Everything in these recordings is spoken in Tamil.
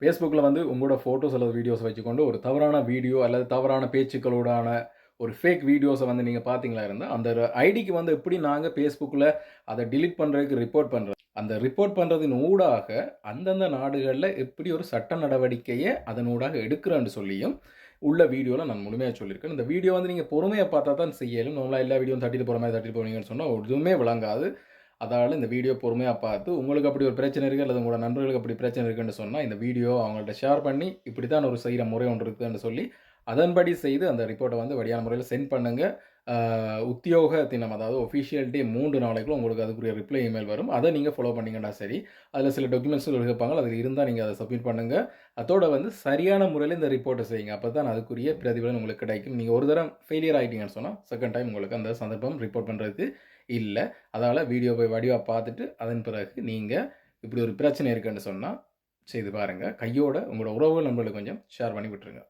ஃபேஸ்புக்கில் வந்து உங்களோட ஃபோட்டோஸ் அல்லது வீடியோஸ் வச்சுக்கொண்டு ஒரு தவறான வீடியோ அல்லது தவறான பேச்சுக்களோடான ஒரு ஃபேக் வீடியோஸை வந்து நீங்கள் பார்த்தீங்களா இருந்தால் அந்த ஐடிக்கு வந்து எப்படி நாங்கள் ஃபேஸ்புக்கில் அதை டிலீட் பண்ணுறதுக்கு ரிப்போர்ட் பண்ணுறது அந்த ரிப்போர்ட் பண்ணுறதின் ஊடாக அந்தந்த நாடுகளில் எப்படி ஒரு சட்ட நடவடிக்கையை அதன் ஊடாக எடுக்கிறேன்னு சொல்லியும் உள்ள வீடியோவில் நான் முழுமையாக சொல்லியிருக்கேன். இந்த வீடியோ வந்து நீங்கள் பொறுமையாக பார்த்தா தான் செய்யலும். நம்மளால் எல்லா வீடியோ தட்டிட்டு போகிற மாதிரி தட்டிட்டு போனீங்கன்னு சொன்னால் எதுவுமே விளங்காது. அதால் இந்த வீடியோ பொறுமையாக பார்த்து உங்களுக்கு அப்படி ஒரு பிரச்சனை இருக்குது அல்லது உங்களோட நண்பர்களுக்கு அப்படி பிரச்சனை இருக்குன்னு சொன்னால் இந்த வீடியோ அவங்கள்ட்ட ஷேர் பண்ணி இப்படி தான் ஒரு செய்கிற முறை ஒன்று இருக்குதுன்னு சொல்லி அதன்படி செய்து அந்த ரிப்போர்ட்டை வந்து வழியான முறையில் சென்ட் பண்ணுங்கள் உத்தியோக தினம் அதாவது ஒஃபிஷியல் டே மூன்று நாளைக்குள்ள உங்களுக்கு அதுக்குரிய ரிப்ளை இமெயில் வரும். அதை நீங்கள் ஃபாலோ பண்ணிங்கன்னா சரி. அதில் சில டாக்குமெண்ட்ஸ் கேட்பாங்க அதில் இருந்தால் நீங்கள் அதை சப்மிட் பண்ணுங்கள் அதோட வந்து சரியான முறையில் இந்த ரிப்போர்ட்டை செய்யுங்க. அப்போ தான் அதுக்குரிய பிரதிபலன் உங்களுக்கு கிடைக்கும். நீங்கள் ஒரு தரம் ஃபெயிலியர் ஆகிட்டீங்கன்னு சொன்னால் செகண்ட் டைம் உங்களுக்கு அந்த சந்தர்ப்பம் ரிப்போர்ட் பண்ணுறதுக்கு இல்லை. அதால் வீடியோ போய் வடிவாக பார்த்துட்டு அதன் பிறகு நீங்கள் இப்படி ஒரு பிரச்சனை இருக்குன்னு சொன்னால் செய்து பாருங்கள் கையோட உங்களோட உறவுகள் நம்மளுக்கு கொஞ்சம் ஷேர் பண்ணி விட்டுருங்க.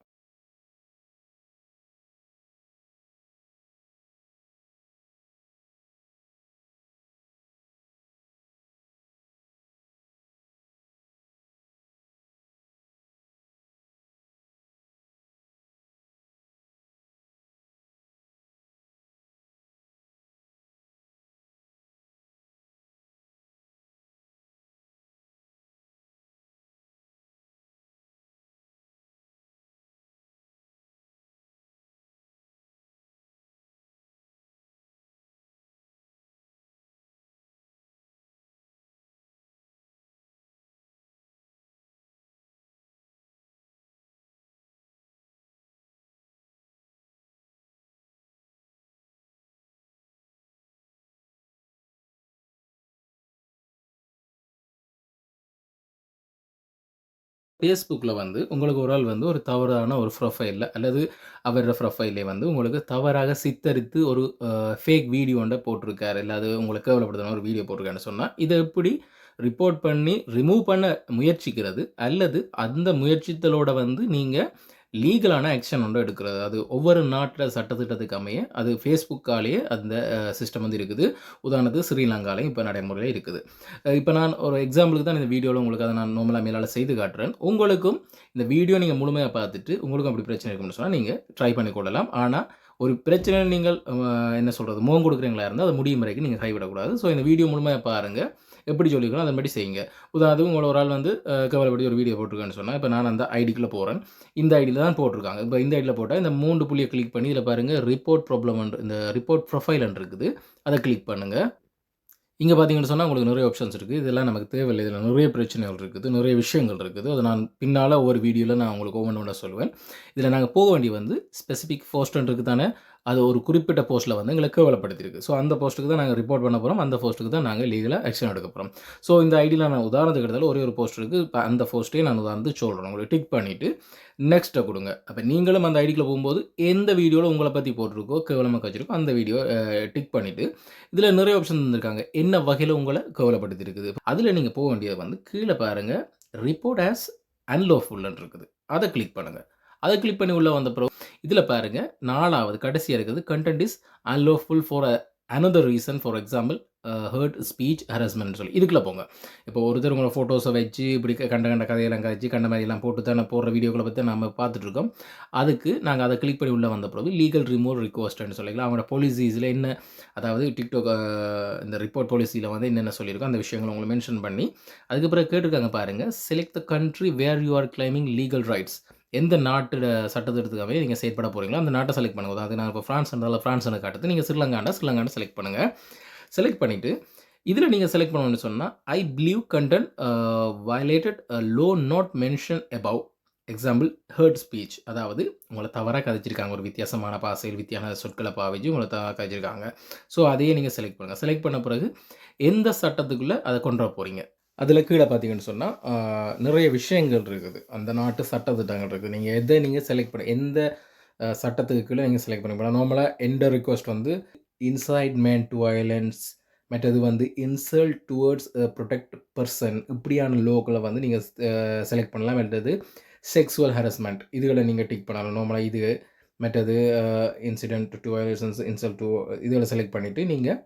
ஃபேஸ்புக்கில் வந்து உங்களுக்கு ஒரு ஆள் வந்து ஒரு தவறான ஒரு ப்ரொஃபைலில் அல்லது அவரோட ப்ரொஃபைலே வந்து உங்களுக்கு தவறாக சித்தரித்து ஒரு ஃபேக் வீடியோ ஒன்றை போட்டிருக்காரு. இல்லை அது உங்களுக்கு கேவலப்படுத்தின ஒரு வீடியோ போட்டிருக்காருன்னு சொன்னால் இதை எப்படி ரிப்போர்ட் பண்ணி ரிமூவ் பண்ண முயற்சிக்கிறது? அல்லது அந்த முயற்சித்தலோட வந்து நீங்கள் லீகலான ஆக்ஷன் ஒன்று எடுக்கிறது. அது ஒவ்வொரு நாட்டில் சட்டத்திட்டத்துக்கு அமைய அது ஃபேஸ்புக்காலேயே அந்த சிஸ்டம் வந்து இருக்குது. உதாரணத்துக்கு ஸ்ரீலங்காலையும் இப்போ நடைமுறையில் இருக்குது. இப்போ நான் ஒரு எக்ஸாம்பிளுக்கு தான் இந்த வீடியோவில் உங்களுக்கு அதை நான் நோமலாக மேலால் செய்து காட்டுறேன். உங்களுக்கும் இந்த வீடியோ நீங்கள் முழுமையாக பார்த்துட்டு உங்களுக்கும் அப்படி பிரச்சனை இருக்கும்னு சொன்னால் நீங்கள் ட்ரை பண்ணி கொள்ளலாம். ஆனால் ஒரு பிரச்சனை நீங்கள் என்ன சொல்கிறது முகம் கொடுக்குறீங்களா இருந்தால் அது முடியும் வரைக்கும் நீங்கள் கைவிடக்கூடாது. ஸோ இந்த வீடியோ மூலமாக பாருங்கள் எப்படி சொல்லிக்கணும் அதன்படி செய்யுங்க. உதாரணத்துக்கு உங்களை ஒரு ஆள் வந்து கவலைப்படி ஒரு வீடியோ போட்டிருக்கேன்னு சொன்னால் இப்போ நான் அந்த ஐடிக்குள்ளே போகிறேன் இந்த ஐடியில் தான் போட்டிருக்காங்க. இப்போ இந்த ஐடியில் போட்டால் இந்த மூன்று புள்ளியை கிளிக் பண்ணி இதில் பாருங்கள் ரிப்போர்ட் ப்ராப்ளம் இந்த ரிப்போர்ட் ப்ரொஃபைல் இருக்குது. அதை கிளிக் பண்ணுங்கள் இங்கே பார்த்தீங்கன்னு சொன்னால் உங்களுக்கு நிறைய ஆப்ஷன்ஸ் இருக்குது இதெல்லாம் நமக்கு தேவையில்லை. இதில் நிறைய பிரச்சனைகள் இருக்குது. நிறைய விஷயங்கள் இருக்குது. அதை நான் பின்னால் ஒவ்வொரு வீடியோவில் நான் உங்களுக்கு ஒவ்வொன்று ஒன்றா சொல்லுவேன் இதில் நாங்கள் போக வேண்டிய வந்து ஸ்பெசிஃபிக் போஸ்ட்னு இருக்குது தானே அது ஒரு குறிப்பிட்ட போஸ்ட்டில் வந்து எங்களை கேவலப்படுத்தியிருக்கு. ஸோ அந்த போஸ்ட்டுக்கு தான் நாங்கள் ரிப்போர்ட் பண்ண போகிறோம் அந்த போஸ்ட்டுக்கு தான் நாங்கள் லீகலாக ஆக்ஷன் எடுக்க போகிறோம் ஸோ இந்த ஐடியில் நான் உதாரணத்துக்கு எடுத்தாலும் ஒரே ஒரு போஸ்ட் இருக்குது இப்போ அந்த போஸ்ட்டே நான் உதாரணத்துக்கு சொல்கிறேன் உங்களுக்கு டிக் பண்ணிவிட்டு நெக்ஸ்ட்டை கொடுங்க. அப்போ நீங்களும் அந்த ஐடிக்குள்ள போகும்போது எந்த வீடியோவில் உங்களை பற்றி போட்டிருக்கோ கேவலமாக வச்சிருக்கோ அந்த வீடியோ டிக் பண்ணிவிட்டு இதில் நிறைய ஆப்ஷன் தந்திருக்காங்க என்ன வகையில் உங்களை கேவலப்படுத்தியிருக்குது அதில் நீங்கள் போக வேண்டியது வந்து கீழே பாருங்கள் ரிப்போர்ட் ஆஸ் அன்லோஃபுல்னு இருக்குது. அதை கிளிக் பண்ணுங்கள் அதை கிளிக் பண்ணி உள்ளே வந்த பிறகு இதில் பாருங்கள் நாலாவது கடைசியாக இருக்குது content is unlawful for another reason for example hurt speech harassment சொல்லி. இதுக்குள்ளே போங்க. இப்போ ஒருத்தர் உங்களை ஃபோட்டோஸை வச்சு இப்படி கண்ட கண்ட கதையெல்லாம் கதைச்சு கண்ட மாதிரியெல்லாம் போட்டு தானே போடுற வீடியோக்களை பற்றி நம்ம பார்த்துட்ருக்கோம். அதுக்கு நாங்கள் அதை கிளிக் பண்ணி உள்ளே வந்த பிறகு லீகல் ரிமூவ் ரிக்வஸ்ட்னு சொல்லிக்கலாம். அவங்களோட பாலிசிஸில் என்ன அதாவது டிக்டாக் uh, இந்த ரிப்போர்ட் பாலிசியில் வந்து என்னென்ன சொல்லியிருக்கோ அந்த விஷயங்களை உங்களை மென்ஷன் பண்ணி அதுக்கப்புறம் கேட்டிருக்காங்க பாருங்கள் select the country where you are claiming legal rights எந்த நாட்டோட சட்டத்திட்டத்துக்காகவே நீங்கள் செயற்பட போகிறீங்களோ அந்த நாட்டை செலக்ட் பண்ணுங்க. அதாவது நான் இப்போ ஃப்ரான்ஸ் இருந்தாலும் ஃப்ரான்ஸ்னு காட்டுது நீங்கள் ஸ்ரீலங்காண்டா ஸ்ரீலங்காண்டா செலக்ட் பண்ணுங்கள் செலக்ட் பண்ணிவிட்டு இதில் நீங்கள் செலக்ட் பண்ணணும்னு சொன்னால் I believe content violated law not mention above example hurt speech அதாவது உங்களை தவறாக கதைச்சிருக்காங்க. ஒரு வித்தியாசமான பாசையில் வித்தியான சொற்களை பாவிச்சு உங்களை தவறாக கதைச்சிருக்காங்க. ஸோ அதையே நீங்கள் செலக்ட் பண்ணுங்கள் செலக்ட் பண்ண பிறகு எந்த சட்டத்துக்குள்ளே அதை கொண்டு வர போகிறீங்க அதில் கீழே பார்த்தீங்கன்னு சொன்னால் நிறைய விஷயங்கள் இருக்குது. அந்த நாட்டு சட்டத்திட்டங்கள் இருக்குது. நீங்கள் எதை நீங்கள் செலக்ட் பண்ண எந்த சட்டத்துக்கு கீழே நீங்கள் செலக்ட் பண்ண போகலாம் நார்மலாக எந்த ரிக்வஸ்ட் வந்து இன்சைட் மேன் டு வயலன்ஸ் மற்றது வந்து இன்சல்ட் டுவர்ட்ஸ் ப்ரொடெக்ட் பர்சன் இப்படியான லோக்களை வந்து நீங்கள் செலக்ட் பண்ணலாம். மற்றது செக்ஸுவல் ஹரஸ்மெண்ட் இதுகளை நீங்கள் டிக் பண்ணலாம். நார்மலாக இது மற்றது incident to violations insult to இதுகளை செலக்ட் பண்ணிவிட்டு நீங்கள்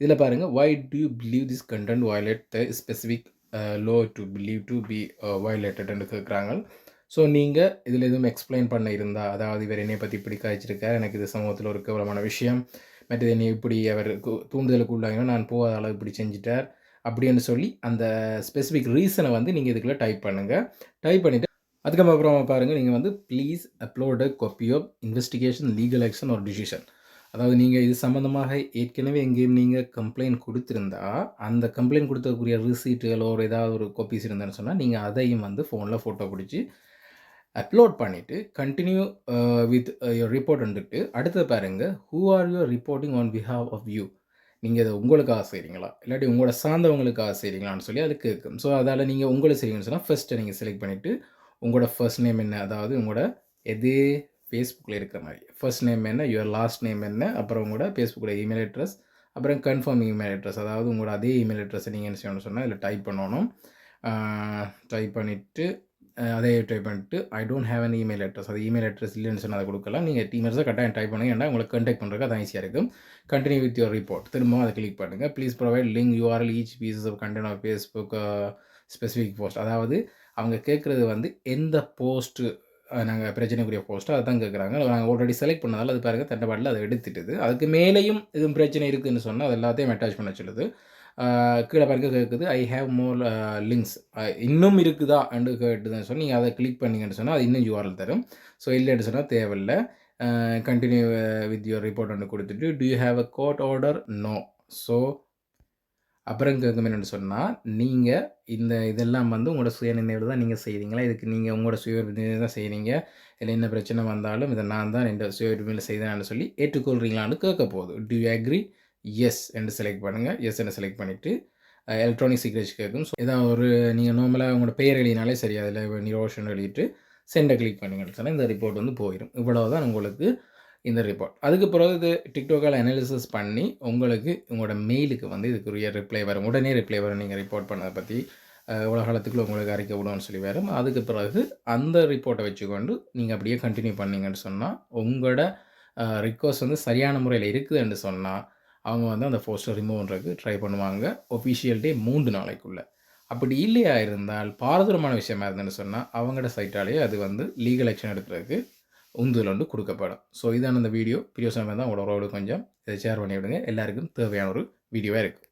இதில் பாருங்கள் why do you believe this content violate the specific law to believe to be வயலேட்டட்னு கேட்குறாங்க ஸோ நீங்கள் இதில் எதுவும் எக்ஸ்பிளைன் பண்ண இருந்தால் அதாவது இவர் என்னை பற்றி இப்படி காய்ச்சிருக்கார் எனக்கு இது சமூகத்தில் ஒரு கேவலமான விஷயம் மற்றது என்னை இப்படி அவர் கு- தூண்டுதலுக்கு உள்ளாங்கன்னா நான் போகாத அளவு இப்படி செஞ்சுட்டார் அப்படின்னு சொல்லி அந்த ஸ்பெசிஃபிக் ரீசனை வந்து நீங்கள் இதுக்குள்ளே டைப் பண்ணுங்கள் டைப் பண்ணிவிட்டு அதுக்கப்புறம் பாருங்கள் நீங்கள் வந்து please upload a copy of investigation legal action ஒரு டிசிஷன் அதாவது நீங்கள் இது சம்மந்தமாக ஏற்கனவே எங்கேயும் நீங்கள் கம்ப்ளைண்ட் கொடுத்துருந்தா அந்த கம்ப்ளைண்ட் கொடுத்தக்கூடிய ரிசீட்டுகளோ ஒரு ஏதாவது ஒரு காப்பீஸ் இருந்தேன்னு சொன்னால் நீங்கள் அதையும் வந்து ஃபோனில் ஃபோட்டோ பிடிச்சி அப்லோட் பண்ணிவிட்டு கண்டினியூ வித் யோர் ரிப்போர்ட் வந்துட்டு அடுத்து பாருங்க who are your reporting on behalf of you நீங்கள் இதை உங்களுக்காக செய்கிறீங்களா இல்லாட்டி உங்களோட சார்ந்தவங்களுக்காக செய்கிறீங்களான்னு சொல்லி அது கேட்கும் ஸோ அதால் நீங்கள் உங்களை செய்றீங்கன்னு சொன்னால் ஃபஸ்ட்டு நீங்கள் செலக்ட் பண்ணிவிட்டு உங்களோட ஃபர்ஸ்ட் நேம் என்ன? அதாவது உங்களோட எது ஃபேஸ்புக்கில் இருக்கிற மாதிரி. ஃபர்ஸ்ட் நேம் என்ன? யுவர் லாஸ்ட் நேம் என்ன? அப்புறம் உங்களோட ஃபேஸ்புக்கோட இமெயில் அட்ரஸ் அப்புறம் கன்ஃபார்ம் இமெயில் அட்ரஸ் அதாவது உங்களோட அதே இமெயில் அட்ரஸை நீங்கள் என்ன செய்யணும்னு சொன்னால் இதில் டைப் பண்ணணும். டைப் பண்ணிவிட்டு அதே டைப் பண்ணிட்டு I don't have an email address அது இமெயில் அட்ரஸ் இல்லைன்னு சொன்னால் அதை கொடுக்கலாம். நீங்கள் இமெயில்ஸை கட்டாயம் டைப் பண்ணுங்க. ஏன்னா உங்களுக்கு கான்டாக்ட் பண்ணுறதுக்கு அது ஈஸியாக இருக்கும். கண்டினியூ வித் யுவர் ரிப்போர்ட் திரும்பவும் அதை கிளிக் பண்ணுங்கள் please provide link URL each pieces of content of Facebook specific post அதாவது அவங்க கேட்குறது வந்து எந்த போஸ்ட்டு நாங்கள் பிரச்சனைக்குரிய போஸ்ட்டு அதை தான் கேட்குறாங்க நாங்கள் ஆல்ரெடி செலக்ட் பண்ணதால் அது பாருங்கள் தண்டபாட்டில் அதை எடுத்துட்டுது. அதுக்கு மேலேயும் எதுவும் பிரச்சனை இருக்குதுன்னு சொன்னால் அது எல்லாத்தையும் அட்டாச் பண்ண சொல்லுது. கீழே பாருங்க கேட்குது ஐ ஹேவ் மோர் லிங்க்ஸ் இன்னும் இருக்குதா? அண்டு கேட்டுதுன்னு சொன்னால் நீங்கள் அதை கிளிக் பண்ணீங்கன்னு சொன்னால் அது இன்னும் யூஆர்எல் தரும். ஸோ இல்லைன்னு சொன்னால் தேவையில்லை. கண்டினியூ வித் யுவர் ரிப்போர்ட் ஒன்று கொடுத்துட்டு do you have a court order no so அப்புறம் கேட்கும் என்னென்னு சொன்னால் நீங்கள் இந்த இதெல்லாம் வந்து உங்களோட சுயநினைவில் தான் நீங்கள் செய்கிறீங்களா இதுக்கு நீங்கள் உங்களோட சுய தான் செய்கிறீங்க இதில் என்ன பிரச்சனை வந்தாலும் இதை நான் தான் ரெண்டு சுய உரிமையில் செய்தேன்னு சொல்லி ஏற்றுக்கொள்கிறீங்களான்னு கேட்க போகுது. டு யூ அக்ரி எஸ் என்று செலக்ட் பண்ணுங்கள் எஸ் என்று செலக்ட் பண்ணிவிட்டு எலக்ட்ரானிக் சிக்னேச்சர் கேட்கும். ஸோ ஏதாவது ஒரு நீங்கள் நார்மலாக உங்களோட பெயர் எழுதினாலே சரி அதில் நிரோஷன் எழுதிட்டு சென்டை கிளிக் பண்ணுங்கன்னு சொன்னால் இந்த ரிப்போர்ட் வந்து போயிடும் இவ்வளோ தான் உங்களுக்கு இந்த ரிப்போர்ட் அதுக்கு பிறகு இது டிக்டாக்கால் அனாலிசிஸ் பண்ணி உங்களுக்கு உங்களோட மெயிலுக்கு வந்து இதுக்குரிய ரிப்ளை வரும். உடனே ரிப்ளை வரும். நீங்கள் ரிப்போர்ட் பண்ணதை பற்றி இவ்வளோ காலத்துக்குள்ள உங்களுக்கு அறிக்கை விடுவோம்னு சொல்லி வரும். அதுக்கு பிறகு அந்த ரிப்போர்ட்டை வச்சுக்கொண்டு நீங்கள் அப்படியே கண்டினியூ பண்ணீங்கன்னு சொன்னால் உங்களோட ரிக்வஸ்ட் வந்து சரியான முறையில் இருக்குதுன்னு சொன்னால் அவங்க வந்து அந்த போஸ்டர் ரிமூவ் பண்ணுறதுக்கு ட்ரை பண்ணுவாங்க. ஒஃபிஷியல் டே மூன்று நாளைக்குள்ளே. அப்படி இல்லையா இருந்தால் பாரதூரமான விஷயமா இருந்ததுன்னு சொன்னால் அவங்களோட சைட்டாலேயே அது வந்து லீகல் ஆக்ஷன் எடுக்கிறதுக்கு உந்துதல் வந்து கொடுக்கப்படும். ஸோ இதான இந்த வீடியோ பிரியோசனமாக தான் உங்களோட உறவுகளுக்கு கொஞ்சம் இதை ஷேர் பண்ணி விடுங்க எல்லாருக்கும் தேவையான ஒரு வீடியோவாக இருக்குது